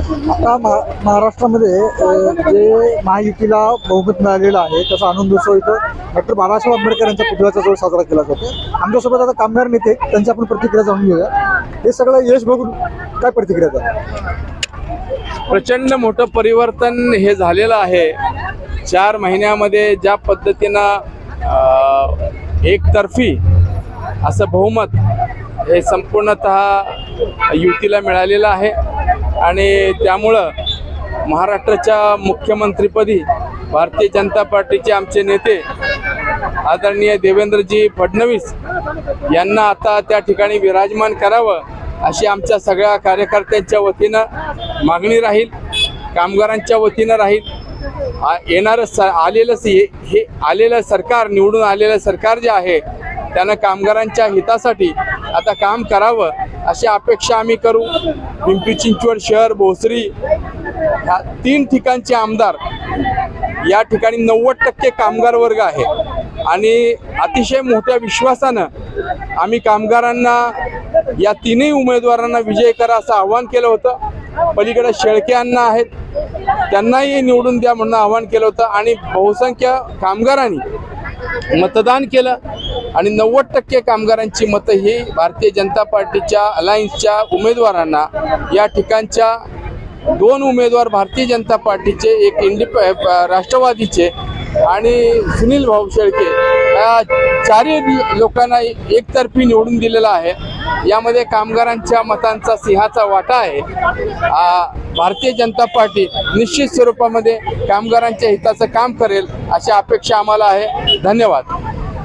आता महा- महाराष्ट्रामध्ये जे महायुतीला बहुमत मिळालेलं आहे त्याचा आनंद उत्सव इथं डॉक्टर बाबासाहेब आंबेडकर यांच्या पुतळ्याचा जो साजरा केला जातो आमच्यासोबत आता कामगार नेते त्यांची आपण प्रतिक्रिया जाणून घेऊया. हे सगळं यश बघून काय प्रतिक्रिया द्या प्रचंड मोठं परिवर्तन हे झालेलं आहे. चार महिन्यामध्ये ज्या पद्धतीनं एकतर्फी असं बहुमत हे संपूर्णत युतीला मिळालेलं आहे. आणि त्यामुळं महाराष्ट्राच्या मुख्यमंत्रीपदी भारतीय जनता पार्टीचे आमचे नेते आदरणीय देवेंद्रजी फडणवीस यांना आता त्या ठिकाणी विराजमान करावं अशी आमच्या सगळ्या कार्यकर्त्यांच्या वतीनं मागणी राहील कामगारांच्या वतीनं राहील. आ- येणारं स आलेलं हे आलेलं सरकार निवडून आलेलं सरकार जे आहे त्यानं कामगारांच्या हितासाठी आता काम करावं. अशी अपेक्षा आम्ही करू. पिंपरी चिंचवड शहर भोसरी ह्या तीन ठिकाणचे आमदार. या ठिकाणी नव्वद टक्के कामगार वर्ग आहे. आणि अतिशय मोठ्या विश्वासानं आम्ही कामगारांना या तीनही उमेदवारांना विजय करा असं आव्हान केलं होतं. पलीकडे शेळके अण्णा आहेत. त्यांनाही निवडून द्या म्हणून आव्हान केलं होतं. आणि बहुसंख्य कामगारांनी मतदान केलं. आणि नव्वद टक्के कामगारांची मतं ही भारतीय जनता पार्टीच्या अलायन्सच्या उमेदवारांना या ठिकाणच्या दोन उमेदवार भारतीय जनता पार्टीचे एक इंडिप राष्ट्रवादीचे आणि सुनील भाऊ शेळके या चारही लोकांना एकतर्फी निवडून दिलेला आहे. यामध्ये कामगारांच्या मतांचा सिंहाचा वाटा आहे. भारतीय जनता पार्टी निश्चित स्वरूपामध्ये कामगारांच्या हिताचं काम करेल अशी अपेक्षा आम्हाला आहे. धन्यवाद.